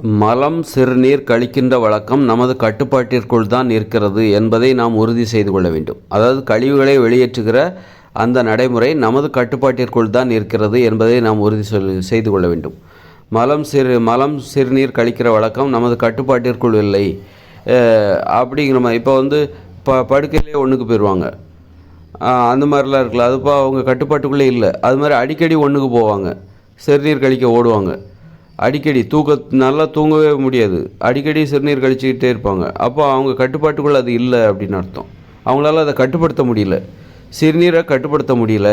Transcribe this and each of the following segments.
மலம் சிறுநீர் கழிக்கின்ற வழக்கம் நமது கட்டுப்பாட்டிற்குள் தான் இருக்கிறது என்பதை நாம் உறுதி செய்து கொள்ள வேண்டும். அதாவது கழிவுகளை வெளியேற்றுகிற அந்த நடைமுறை நமது கட்டுப்பாட்டிற்குள் தான் இருக்கிறது என்பதை நாம் உறுதி செய்து கொள்ள வேண்டும். மலம் சிறு மலம் சிறுநீர் கழிக்கிற வழக்கம் நமது கட்டுப்பாட்டிற்குள் இல்லை. அப்படிங்கிற மாதிரி இப்போ வந்து ப படுக்கையிலே ஒன்றுக்கு போயிடுவாங்க அந்த மாதிரிலாம் இருக்குல்ல. அதுப்போ அவங்க கட்டுப்பாட்டுக்குள்ளே இல்லை. அது மாதிரி அடிக்கடி ஒன்றுக்கு போவாங்க. சிறுநீர் கழிக்க ஓடுவாங்க. அடிக்கடி தூக்க நல்லா தூங்கவே முடியாது. அடிக்கடி சிறுநீர் கழிச்சுக்கிட்டே இருப்பாங்க. அப்போ அவங்க கட்டுப்பாட்டுக்குள்ளே அது இல்லை அப்படின்னு அர்த்தம். அவங்களால அதை கட்டுப்படுத்த முடியல. சிறுநீரை கட்டுப்படுத்த முடியல.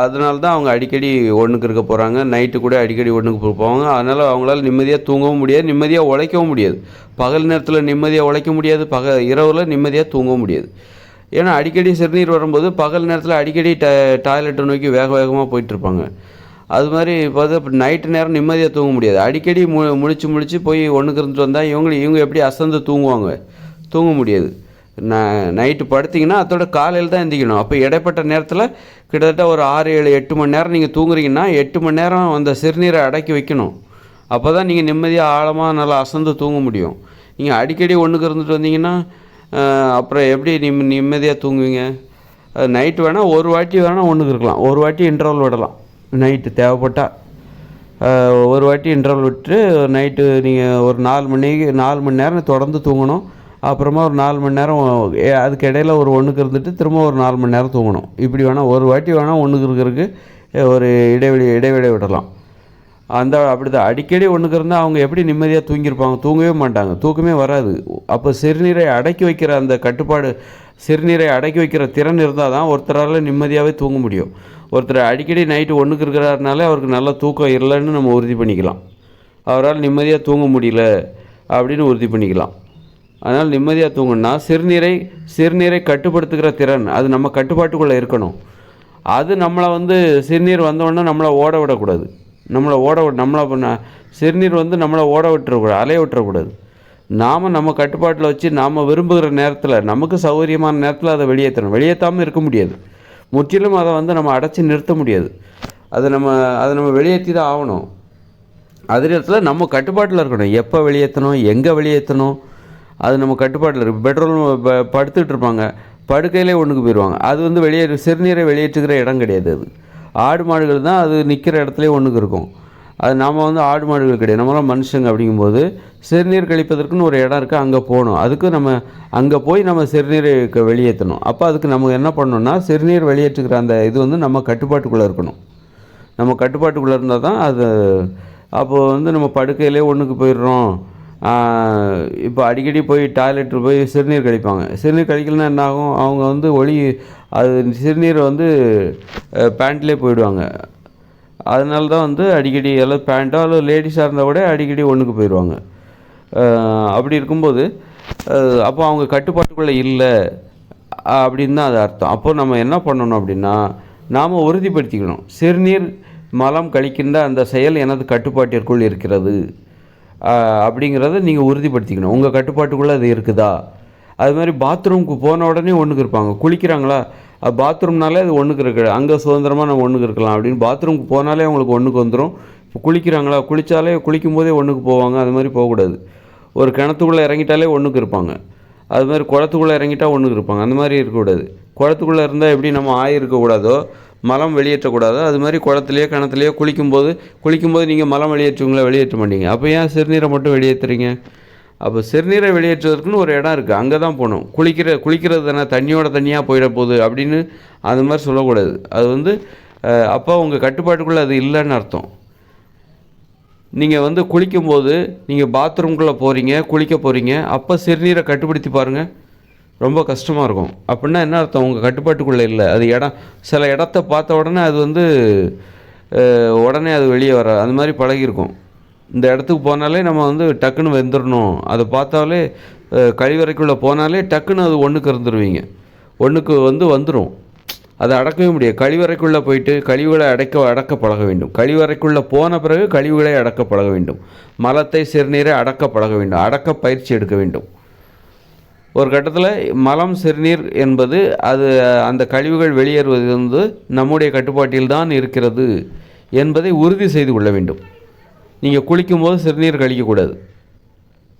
அதனால தான் அவங்க அடிக்கடி ஒன்றுக்கு இருக்க போகிறாங்க நைட்டு கூட அடிக்கடி ஒன்றுக்கு போவாங்க. அதனால் அவங்களால நிம்மதியாக தூங்கவும் முடியாது நிம்மதியாக உழைக்கவும் முடியாது. பகல் நேரத்தில் நிம்மதியாக உழைக்க முடியாது. பக இரவில் நிம்மதியாக தூங்கவும் முடியாது. ஏன்னா அடிக்கடி சிறுநீர் வரும்போது பகல் நேரத்தில் அடிக்கடி ட டாய்லெட்டை நோக்கி வேக வேகமாக போயிட்டுருப்பாங்க அது மாதிரி இப்போ நைட்டு நேரம் நிம்மதியாக தூங்க முடியாது. அடிக்கடி மு முழிச்சு முழிச்சு போய் ஒன்றுக்கு இருந்துட்டு வந்தால் இவங்க இவங்க எப்படி அசந்து தூங்குவாங்க? தூங்க முடியாது. ந நைட்டு படுத்திங்கன்னா அதோட காலையில் தான் எந்திக்கணும். அப்போ இடைப்பட்ட நேரத்தில் கிட்டத்தட்ட ஒரு ஆறு ஏழு எட்டு மணி நேரம் நீங்கள் தூங்குறீங்கன்னா எட்டு மணி நேரம் அந்த சிறுநீரை அடக்கி வைக்கணும். அப்போ தான் நீங்கள் நிம்மதியாக ஆழமாக நல்லா அசந்து தூங்க முடியும். நீங்கள் அடிக்கடி ஒன்றுக்கு இருந்துட்டு வந்தீங்கன்னா அப்புறம் எப்படி நிம் நிம்மதியாக தூங்குவீங்க? நைட்டு வேணால் ஒரு வாட்டி வேணால் ஒன்றுக்கு இருக்கலாம். ஒரு வாட்டி இன்டர்வல் விடலாம். நைட்டு தேவைப்பட்டால் ஒரு வாட்டி இன்டர்வல் விட்டு நைட்டு நீங்கள் ஒரு நாலு மணிக்கு நாலு மணி நேரம் தொடர்ந்து தூங்கணும். அப்புறமா ஒரு நாலு மணி நேரம் ஏ- அதுக்கு இடையில ஒரு ஒன்றுக்கு இருந்துட்டு திரும்ப ஒரு நாலு மணி நேரம் தூங்கணும். இப்படி வேணால் ஒரு வாட்டி வேணால் ஒன்றுக்கு இருக்கிறதுக்கு ஒரு இடைவெளி இடைவெளி விடலாம். அந்த அப்படிதான். அடிக்கடி ஒன்றுக்கு இருந்தால் அவங்க எப்படி நிம்மதியாக தூங்கியிருப்பாங்க? தூங்கவே மாட்டாங்க. தூக்கமே வராது. அப்போ சிறுநீரை அடக்கி வைக்கிற அந்த கட்டுப்பாடு சிறுநீரை அடக்கி வைக்கிற திறன் இருந்தால் தான் ஒருத்தரால் நிம்மதியாகவே தூங்க முடியும். ஒருத்தர் அடிக்கடி நைட்டு ஒன்றுக்கு இருக்கிறாருனாலே அவருக்கு நல்ல தூக்கம் இல்லைன்னு நம்ம உறுதி பண்ணிக்கலாம். அவரால் நிம்மதியாக தூங்க முடியல அப்படின்னு உறுதி பண்ணிக்கலாம். அதனால் நிம்மதியாக தூங்கணும்னா சிறுநீரை சிறுநீரை கட்டுப்படுத்துகிற திறன் அது நம்ம கட்டுப்பாட்டுக்குள்ளே இருக்கணும். அது நம்மளை வந்து சிறுநீர் வந்தோடனே நம்மளை ஓட விடக்கூடாது. நம்மளை ஓட விட நம்மளை பண்ண சிறுநீர் வந்து நம்மளை ஓட விட்டுறக்கூடாது அலைய விட்டுறக்கூடாது. நாம் நம்ம கட்டுப்பாட்டில் வச்சு நாம் விரும்புகிற நேரத்தில் நமக்கு சௌகரியமான நேரத்தில் அதை வெளியேற்றணும். வெளியேற்றாமல் இருக்க முடியாது. முற்றிலும் அதை வந்து நம்ம அடைச்சி நிறுத்த முடியாது. அதை நம்ம அதை நம்ம வெளியேற்றி தான் ஆகணும். அதே நேரத்தில் நம்ம கட்டுப்பாட்டில் இருக்கணும். எப்போ வெளியேற்றணும் எங்கே வெளியேற்றணும் அது நம்ம கட்டுப்பாட்டில் இருக்குது பெட்ரோல் ப- படுத்துட்டு இருப்பாங்க. படுக்கையிலே ஒன்றுக்கு போயிடுவாங்க அது வந்து வெளியே சிறுநீரை வெளியேற்றுகிற இடம் கிடையாது அது. ஆடு மாடுகள் தான் அது நிற்கிற இடத்துல ஒன்றுக்கு இருக்கும். அது நாம் வந்து ஆடு மாடுகள் கிடையாது. நம்மளாம் மனுஷங்க அப்படிங்கும்போது சிறுநீர் கழிப்பதற்குன்னு ஒரு இடம் இருக்குது அங்கே போகணும். அதுக்கு நம்ம அங்கே போய் நம்ம சிறுநீரை வெளியேற்றணும். அப்போ அதுக்கு நம்ம என்ன பண்ணணும்னா சிறுநீர் வெளியேற்றுக்கிற அந்த இது வந்து நம்ம கட்டுப்பாட்டுக்குள்ளே இருக்கணும். நம்ம கட்டுப்பாட்டுக்குள்ளே இருந்தால் தான் அது அப்போது வந்து நம்ம படுக்கையிலே ஒன்றுக்கு போயிடுறோம். இப்போ அடிக்கடி போய் டாய்லெட் போய் சிறுநீர் கழிப்பாங்க. சிறுநீர் கழிக்கலன்னா என்ன ஆகும்? அவங்க வந்து ஒளி அது சிறுநீரை வந்து பேண்ட்லேயே போயிடுவாங்க. அதனால தான் வந்து அடிக்கடி எல்லாம் பேண்ட்டோ அல்லது லேடிஸாக இருந்தால் கூட அடிக்கடி ஒன்றுக்கு போயிடுவாங்க. அப்படி இருக்கும்போது அப்போ அவங்க கட்டுப்பாட்டுக்குள்ளே இல்லை அப்படின்னு தான் அது அர்த்தம். அப்போ நம்ம என்ன பண்ணணும் அப்படின்னா நாம் உறுதிப்படுத்திக்கணும். சிறுநீர் மலம் கழிக்கின்ற அந்த செயல் எனது கட்டுப்பாட்டிற்குள் இருக்கிறது. அப்படிங்கிறத நீங்கள் உறுதிப்படுத்திக்கணும். உங்கள் கட்டுப்பாட்டுக்குள்ளே அது இருக்குதா? அது மாதிரி பாத்ரூமுக்கு போன உடனே ஒன்றுக்கு இருப்பாங்க. குளிக்கிறாங்களா? அது பாத்ரூம்னாலே அது ஒன்றுக்கு இருக்குது அங்கே சுதந்திரமாக நம்ம ஒன்றுக்கு இருக்கலாம். அப்படின்னு பாத்ரூமுக்கு போனாலே அவங்களுக்கு ஒன்றுக்கு வந்துடும் இப்போ குளிக்கிறாங்களா? குளித்தாலே குளிக்கும் போதே ஒன்றுக்கு போவாங்க. அது மாதிரி போகக்கூடாது. ஒரு கிணத்துக்குள்ளே இறங்கிட்டாலே ஒன்றுக்கு இருப்பாங்க. அது மாதிரி குளத்துக்குள்ளே இறங்கிட்டா ஒன்றுக்கு இருப்பாங்க. அந்த மாதிரி இருக்கக்கூடாது. குளத்துக்குள்ளே இருந்தால் எப்படி நம்ம ஆய் இருக்கக்கூடாதோ மலம் வெளியேற்றக்கூடாதோ அது மாதிரி குளத்துலையோ கிணத்துலையோ குளிக்கும்போது குளிக்கும்போது நீங்கள் மலம் வெளியேற்றுவீங்களா? வெளியேற்ற மாட்டீங்க. அப்போ ஏன் சிறுநீரை மட்டும் வெளியேற்றுறீங்க அப்போ சிறுநீரை வெளியேற்றுவதற்குன்னு ஒரு இடம் இருக்குது அங்கே தான் போகணும். குளிக்கிற குளிக்கிறது தானே தண்ணியோட தண்ணியாக போயிட போகுது அப்படின்னு அது மாதிரி சொல்லக்கூடாது. அது வந்து அப்போ உங்கள் கட்டுப்பாட்டுக்குள்ளே அது இல்லைன்னு அர்த்தம். நீங்கள் வந்து குளிக்கும்போது நீங்கள் பாத்ரூம்குள்ளே போகிறீங்க குளிக்க போகிறீங்க அப்போ சிறுநீரை கட்டுப்படுத்தி பாருங்கள் ரொம்ப கஷ்டமாக இருக்கும். அப்படின்னா என்ன அர்த்தம்? உங்கள் கட்டுப்பாட்டுக்குள்ளே இல்லை. அது இடம் சில இடத்த பார்த்த உடனே அது வந்து உடனே அது வெளியே வர அந்த மாதிரி பழகிருக்கும் இந்த இடத்துக்கு போனாலே நம்ம வந்து டக்குன்னு வெந்துடணும் அதை பார்த்தாலே கழிவறைக்குள்ளே போனாலே டக்குன்னு அது ஒன்றுக்கு இருந்துருவீங்க. ஒன்றுக்கு வந்து வந்துடும் அதை அடக்கவே முடியாது. கழிவறைக்குள்ளே போயிட்டு கழிவுகளை அடைக்க அடக்க பழக வேண்டும். கழிவறைக்குள்ளே போன பிறகு கழிவுகளை அடக்க பழக வேண்டும். மலத்தை சிறுநீரை அடக்க பழக வேண்டும். அடக்க பயிற்சி எடுக்க வேண்டும். ஒரு கட்டத்தில் மலம் சிறுநீர் என்பது அது அந்த கழிவுகள் வெளியேறுவது வந்து நம்முடைய கட்டுப்பாட்டில் தான் இருக்கிறது என்பதை உறுதி செய்து கொள்ள வேண்டும். நீங்கள் குளிக்கும்போது சிறுநீர் கழிக்கக்கூடாது.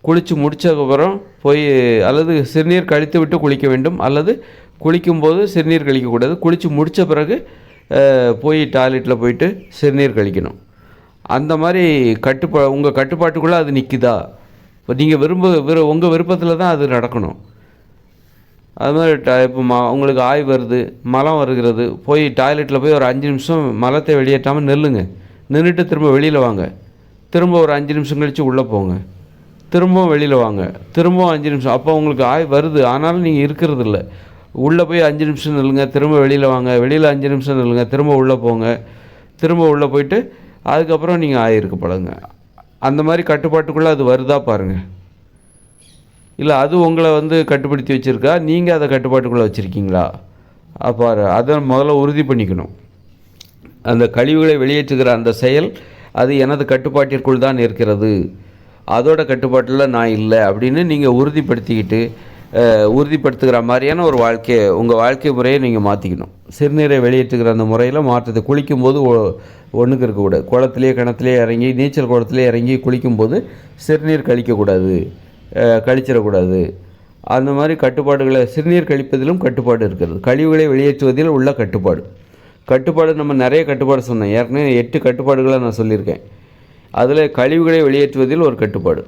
குளித்து முடித்ததுக்கப்புறம் போய் அல்லது சிறுநீர் கழித்து விட்டு குளிக்க வேண்டும் அல்லது குளிக்கும்போது சிறுநீர் கழிக்கக்கூடாது. குளித்து முடித்த பிறகு போய் டாய்லெட்டில் போயிட்டு சிறுநீர் கழிக்கணும். அந்த மாதிரி கட்டுப்பா உங்கள் கட்டுப்பாட்டுக்குள்ளே அது நிற்குதா இப்போ நீங்கள் விரும்ப விரு உங்கள் விருப்பத்தில் தான் அது நடக்கணும். அது மாதிரி ட இப்போ ம உங்களுக்கு ஆய் வருது மலம் வருகிறது போய் டாய்லெட்டில் போய் ஒரு அஞ்சு நிமிஷம் மலத்தை வெளியேற்றாமல் நில்லுங்க. நின்றுட்டு திரும்ப வெளியில் வாங்க. திரும்ப ஒரு அஞ்சு நிமிஷம் கழித்து உள்ளே போங்க. திரும்பவும் வெளியில் வாங்க. திரும்பவும் அஞ்சு நிமிஷம். அப்போ உங்களுக்கு ஆய் வருது. ஆனாலும் நீங்கள் இருக்கிறது இல்லை உள்ளே போய் அஞ்சு நிமிஷம் நில்லுங்க. திரும்ப வெளியில் வாங்க. வெளியில் அஞ்சு நிமிஷம் நில்லுங்க. திரும்ப உள்ளே போங்க. திரும்ப உள்ளே போயிட்டு அதுக்கப்புறம் நீங்கள் ஆயிருக்க பழங்க. அந்த மாதிரி கட்டுப்பாட்டுக்குள்ளே அது வருதா பாருங்கள் இல்லை அது உங்களை வந்து கட்டுப்படுத்தி வச்சுருக்கா? நீங்கள் அதை கட்டுப்பாட்டுக்குள்ளே வச்சுருக்கீங்களா? பாரு. அதை முதல்ல உறுதி பண்ணிக்கணும். அந்த கழிவுகளை வெளியேற்றுகிற அந்த செயல் அது எனது கட்டுப்பாட்டிற்குள் தான் இருக்கிறது. அதோட கட்டுப்பாட்டில் நான் இல்லை அப்படின்னு நீங்கள் உறுதிப்படுத்திக்கிட்டு உறுதிப்படுத்துகிற மாதிரியான ஒரு வாழ்க்கையை உங்கள் வாழ்க்கை முறையை நீங்கள் மாற்றிக்கணும் சிறுநீரை வெளியேற்றுகிற அந்த முறையில் மாற்றத்தை குளிக்கும்போது ஒன்றுக்கு இருக்கக்கூடாது. குளத்திலே கிணத்துலேயே இறங்கி நீச்சல் குளத்திலே இறங்கி குளிக்கும்போது சிறுநீர் கழிக்கக்கூடாது. கழிச்சிடக்கூடாது. அந்த மாதிரி கட்டுப்பாடுகளை சிறுநீர் கழிப்பதிலும் கட்டுப்பாடு இருக்கிறது. கழிவுகளை வெளியேற்றுவதில் உள்ள கட்டுப்பாடு. கட்டுப்பாடு நம்ம நிறைய கட்டுப்பாடு சொன்னோம் ஏற்கனவே எட்டு கட்டுப்பாடுகளை நான் சொல்லியிருக்கேன். அதில் கழிவுகளை வெளியேற்றுவதில் ஒரு கட்டுப்பாடு.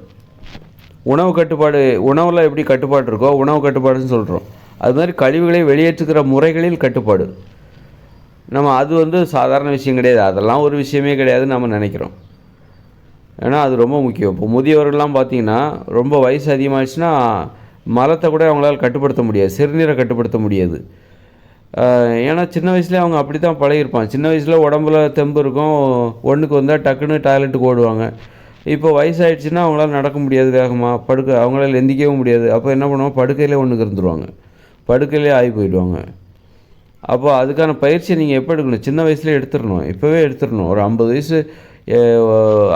உணவு கட்டுப்பாடு உணவில் எப்படி கட்டுப்பாடு இருக்கோ உணவு கட்டுப்பாடுன்னு சொல்கிறோம் அது மாதிரி கழிவுகளை வெளியேற்றுகிற முறைகளில் கட்டுப்பாடு. நம்ம அது வந்து சாதாரண விஷயம் கிடையாது. அதெல்லாம் ஒரு விஷயமே கிடையாதுன்னு நம்ம நினைக்கிறோம். ஏன்னா அது ரொம்ப முக்கியம். இப்போ முதியவர்கள்லாம் பார்த்தீங்கன்னா ரொம்ப வயசு அதிகமாகிடுச்சுன்னா மலத்தை கூட அவங்களால் கட்டுப்படுத்த முடியாது. சிறுநீரை கட்டுப்படுத்த முடியாது. ஏன்னா சின்ன வயசுலேயே அவங்க அப்படி தான் பழகிருப்பான் சின்ன வயசில் உடம்புல தெம்பு இருக்கும் ஒன்றுக்கு வந்தால் டக்குன்னு டாய்லெட்டுக்கு ஓடுவாங்க. இப்போ வயசாயிடுச்சுன்னா அவங்களால நடக்க முடியாது வேகமாக படுக்க அவங்களால எந்திக்கவும் முடியாது. அப்போ என்ன பண்ணுவாங்க? படுக்கையிலே ஒன்றுக்கு இருந்துருவாங்க. படுக்கையிலே ஆகி போயிடுவாங்க. அப்போ அதுக்கான பயிற்சியை நீங்கள் எப்போ எடுக்கணும்? சின்ன வயசுலேயே எடுத்துடணும். இப்போவே எடுத்துடணும். ஒரு ஐம்பது வயசு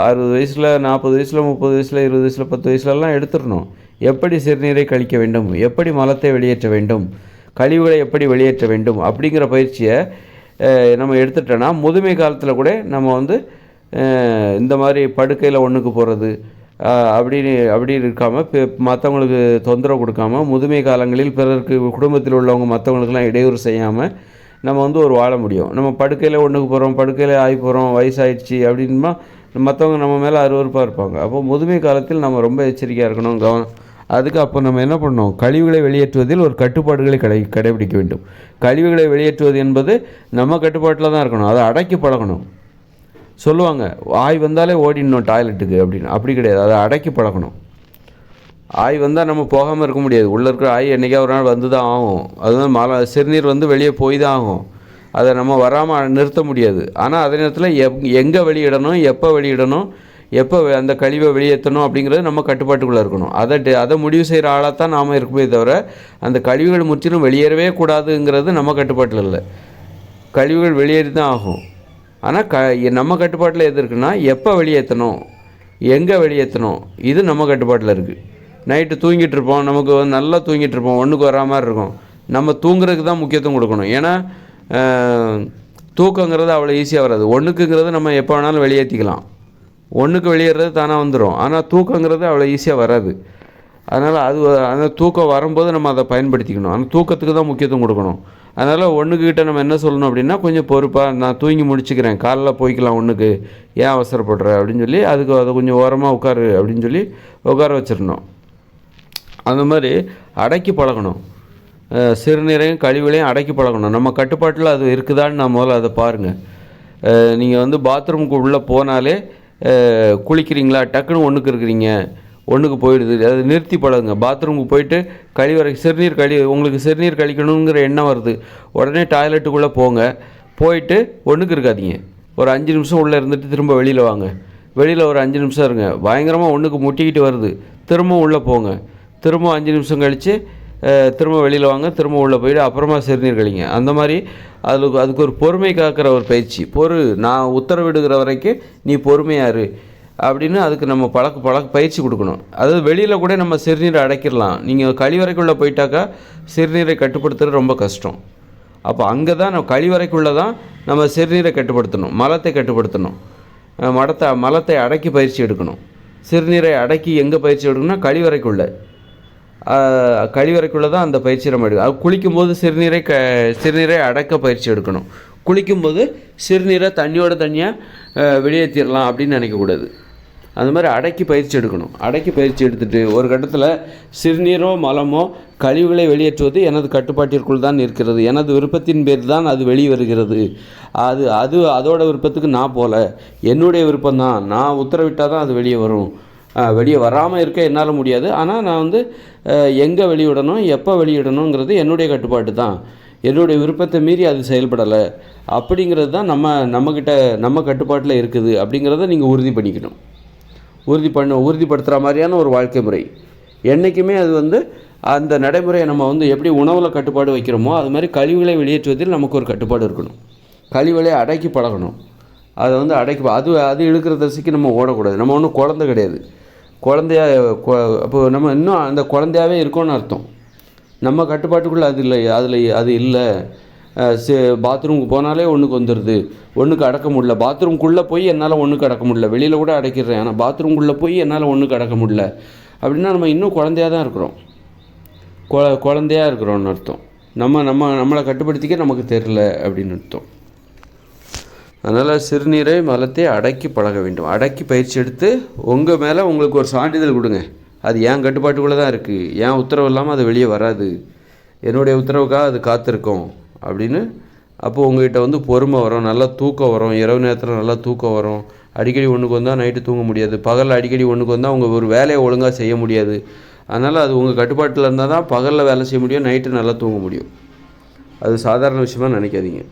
அறுபது வயசில் நாற்பது வயசில் முப்பது வயசில் இருபது வயசில் பத்து வயசுலலாம் எடுத்துடணும். எப்படி சிறுநீரை கழிக்க வேண்டும்? எப்படி மலத்தை வெளியேற்ற வேண்டும்? கழிவுகளை எப்படி வெளியேற்ற வேண்டும் அப்படிங்கிற பயிற்சியை நம்ம எடுத்துட்டோன்னா முதுமை காலத்தில் கூட நம்ம வந்து இந்த மாதிரி படுக்கையில் ஒன்றுக்கு போகிறது அப்படின்னு அப்படி இருக்காமல் மற்றவங்களுக்கு தொந்தரவு கொடுக்காம முதுமை காலங்களில் பிறருக்கு குடும்பத்தில் உள்ளவங்க மற்றவங்களுக்கெல்லாம் இடையூறு செய்யாமல் நம்ம வந்து ஒரு வாழ முடியும். நம்ம படுக்கையில் ஒன்றுக்கு போகிறோம் படுக்கையில் ஆகி போகிறோம் வயசாகிடுச்சு அப்படின்னா மற்றவங்க நம்ம மேலே அருவருப்பாக இருப்பாங்க. அப்போ முதுமை காலத்தில் நம்ம ரொம்ப எச்சரிக்கையாக இருக்கணும் கவனம் அதுக்கு அப்போ நம்ம என்ன பண்ணோம் கழிவுகளை வெளியேற்றுவதில் ஒரு கட்டுப்பாடுகளை கடை கடைபிடிக்க வேண்டும். கழிவுகளை வெளியேற்றுவது என்பது நம்ம கட்டுப்பாட்டில் தான் இருக்கணும். அதை அடக்கி பழகணும். சொல்லுவாங்க ஆய் வந்தாலே ஓடிடணும் டாய்லெட்டுக்கு அப்படின்னு. அப்படி கிடையாது. அதை அடக்கி பழகணும். ஆய் வந்தால் நம்ம போகாமல் இருக்க முடியாது. உள்ளே இருக்கிற ஆய் என்றைக்கா ஒரு நாள் வந்து தான் ஆகும். அதுதான் மழை சிறுநீர் வந்து வெளியே போய் தான் ஆகும். அதை நம்ம வராமல் நிறுத்த முடியாது. ஆனால் அதே நேரத்தில் எப் எங்கே வெளியிடணும் எப்போ வெளியிடணும் எப்போ அந்த கழிவை வெளியேற்றணும் அப்படிங்கிறது நம்ம கட்டுப்பாட்டுக்குள்ளே இருக்கணும். அதை டே அதை முடிவு செய்கிற ஆளாக தான் நாம் இருக்குமே தவிர அந்த கழிவுகள் முற்றிலும் வெளியேறவே கூடாதுங்கிறது நம்ம கட்டுப்பாட்டில் இல்லை. கழிவுகள் வெளியேறி தான் ஆகும். ஆனால் க நம்ம கட்டுப்பாட்டில் எது இருக்குன்னா எப்போ வெளியேற்றணும் எங்கே வெளியேற்றணும் இது நம்ம கட்டுப்பாட்டில் இருக்குது நைட்டு தூங்கிட்டு இருப்போம் நமக்கு வந்து நல்லா தூங்கிட்டு இருப்போம் ஒன்றுக்கு வரா மாதிரி இருக்கும். நம்ம தூங்குறதுக்கு தான் முக்கியத்துவம் கொடுக்கணும். ஏன்னா தூக்கங்கிறது அவ்வளோ ஈஸியாக வராது. ஒன்றுக்குங்கிறது நம்ம எப்போ வேணாலும் வெளியேற்றிக்கலாம் ஒன்றுக்கு வெளியேறது தானாக வந்துடும் ஆனால் தூக்கங்கிறது அவ்வளோ ஈஸியாக வராது. அதனால் அது அந்த தூக்கம் வரும்போது நம்ம அதை பயன்படுத்திக்கணும். அந்த தூக்கத்துக்கு தான் முக்கியத்துவம் கொடுக்கணும். அதனால் ஒன்றுக்கிட்ட நம்ம என்ன சொல்லணும் அப்படின்னா கொஞ்சம் பொறுப்பாக நான் தூங்கி முடிச்சுக்கிறேன் காலைல போய்க்கலாம் ஒன்றுக்கு ஏன் அவசரப்படுற? அப்படின்னு சொல்லி அதுக்கு அதை கொஞ்சம் ஓரமாக உட்காரு அப்படின்னு சொல்லி உட்கார வச்சிடணும். அந்த மாதிரி அடக்கி பழகணும். சிறுநீரையும் கழிவுகளையும் அடக்கி பழகணும். நம்ம கட்டுப்பாட்டில் அது இருக்குதான்னு நான் முதல்ல அதை பாருங்கள் நீங்கள் வந்து பாத்ரூமுக்கு உள்ளே போனாலே குளிக்கிறீங்களா? டக்குன்னு ஒன்றுக்கு இருக்கிறீங்க. ஒன்றுக்கு போயிடுது. அதை நிறுத்தி பழகுங்க. பாத்ரூமுக்கு போயிட்டு கழிவறை சிறுநீர் கழி உங்களுக்கு சிறுநீர் கழிக்கணுங்கிற எண்ணம் வருது. உடனே டாய்லெட்டுக்குள்ளே போங்க. போயிட்டு ஒன்றுக்கு இருக்காதீங்க. ஒரு அஞ்சு நிமிஷம் உள்ளே இருந்துட்டு திரும்ப வெளியில் வாங்க. வெளியில் ஒரு அஞ்சு நிமிஷம் இருங்க. பயங்கரமாக ஒன்றுக்கு முட்டிக்கிட்டு வருது. திரும்ப உள்ளே போங்க. திரும்ப அஞ்சு நிமிஷம் கழித்து திரும்ப வெளியில் வாங்க திரும்ப உள்ளே போயிட்டு அப்புறமா சிறுநீர் கழிங்க அந்த மாதிரி அதுக்கு அதுக்கு ஒரு பொறுமை காக்கிற ஒரு பயிற்சி பொறு நான் உத்தரவிடுகிற வரைக்கும் நீ பொறுமையாக இரு. அப்படின்னு அதுக்கு நம்ம பழக்க பழக்க பயிற்சி கொடுக்கணும். அதாவது வெளியில் கூட நம்ம சிறுநீரை அடைக்கிடலாம் நீங்கள் கழிவறைக்குள்ளே போயிட்டாக்கா சிறுநீரை கட்டுப்படுத்துறது ரொம்ப கஷ்டம். அப்போ அங்கே தான் நம்ம கழிவறைக்குள்ளே தான் நம்ம சிறுநீரை கட்டுப்படுத்தணும். மலத்தை கட்டுப்படுத்தணும். மடத்தை மலத்தை அடக்கி பயிற்சி எடுக்கணும். சிறுநீரை அடக்கி எங்கே பயிற்சி எடுக்கணும்னா கழிவறைக்குள்ளே கழிவறைக்குள்ளே தான் அந்த பயிற்சி நம்ம எடுக்கணும். அது குளிக்கும்போது சிறுநீரை க சிறுநீரை அடக்க பயிற்சி எடுக்கணும். குளிக்கும்போது சிறுநீரை தண்ணியோட தண்ணியாக வெளியேற்றிடலாம் அப்படின்னு நினைக்கக்கூடாது. அந்த மாதிரி அடக்கி பயிற்சி எடுக்கணும். அடக்கி பயிற்சி எடுத்துட்டு ஒரு கட்டத்தில் சிறுநீரோ மலமோ கழிவுகளை வெளியேற்றுவது எனது கட்டுப்பாட்டிற்குள் தான் இருக்கிறது எனது விருப்பத்தின் பேர் தான் அது வெளியே வருகிறது அது அது அதோட விருப்பத்துக்கு நான் போகல என்னுடைய விருப்பம்தான். நான் உத்தரவிட்டால் தான் அது வெளியே வரும். வெளியே வராமல் இருக்க என்னால் முடியாது. ஆனால் நான் வந்து எங்கே வெளியிடணும் எப்போ வெளியிடணுங்கிறது என்னுடைய கட்டுப்பாட்டு தான். என்னுடைய விருப்பத்தை மீறி அது செயல்படலை. அப்படிங்கிறது தான் நம்ம நம்மக்கிட்ட நம்ம கட்டுப்பாட்டில் இருக்குது. அப்படிங்கிறத நீங்கள் உறுதி பண்ணிக்கணும். உறுதி பண்ண உறுதிப்படுத்துகிற மாதிரியான ஒரு வாழ்க்கை முறை. என்றைக்குமே அது வந்து அந்த நடைமுறையை நம்ம வந்து எப்படி உணவில் கட்டுப்பாடு வைக்கிறோமோ அது மாதிரி கழிவுகளை வெளியேற்றுவதில் நமக்கு ஒரு கட்டுப்பாடு இருக்கணும். கழிவுகளை அடக்கி பழகணும். அதை வந்து அடைக்க அது அது இழுக்கிற தசைக்கு நம்ம ஓடக்கூடாது. நம்ம ஒன்றும் குழந்த கிடையாது. குழந்தையா கொ- அப்போ நம்ம இன்னும் அந்த குழந்தையாவே இருக்கோம்னு அர்த்தம். நம்ம கட்டுப்பாட்டுக்குள்ளே அது இல்லை அதில் அது இல்லை. பாத்ரூமுக்கு போனாலே ஒன்றுக்கு வந்துடுது ஒன்றுக்கு அடக்க முடியல. பாத்ரூம்குள்ளே போய் என்னால் ஒன்றுக்கு அடக்க முடியல. வெளியில் கூட அடக்கிடுறேன் ஆனால் பாத்ரூம்குள்ளே போய் என்னால் ஒன்றுக்கு அடக்க முடியல. அப்படின்னா நம்ம இன்னும் குழந்தையா தான் இருக்கிறோம். கொ குழந்தையா இருக்கிறோன்னு அர்த்தம். நம்ம நம்ம நம்மளை கட்டுப்படுத்திக்க நமக்கு தெரில அப்படின்னு அர்த்தம். அதனால் சிறுநீரை மலத்தை அடக்கி பழக வேண்டும். அடக்கி பயிற்சி எடுத்து உங்கள் மேலே உங்களுக்கு ஒரு சான்றிதழ் கொடுங்க. அது ஏன் கட்டுப்பாட்டுக்குள்ளே தான் இருக்குது ஏன் உத்தரவு இல்லாமல் அது வெளியே வராது? என்னுடைய உத்தரவுக்காக அது காத்திருக்கும் அப்படின்னு அப்போது உங்ககிட்ட வந்து பொறுமை வரும் நல்லா தூக்கம் வரும். இரவு நேரத்தில் நல்லா தூக்கம் வரும். அடிக்கடி ஒன்றுக்கு வந்தால் நைட்டு தூங்க முடியாது. பகலில் அடிக்கடி ஒன்றுக்கு வந்தால் உங்கள் ஒரு வேலையை ஒழுங்காக செய்ய முடியாது. அதனால் அது உங்கள் கட்டுப்பாட்டில் இருந்தால் தான் பகலில் வேலை செய்ய முடியும் நைட்டு நல்லா தூங்க முடியும். அது சாதாரண விஷயமா நினைக்காதீங்க.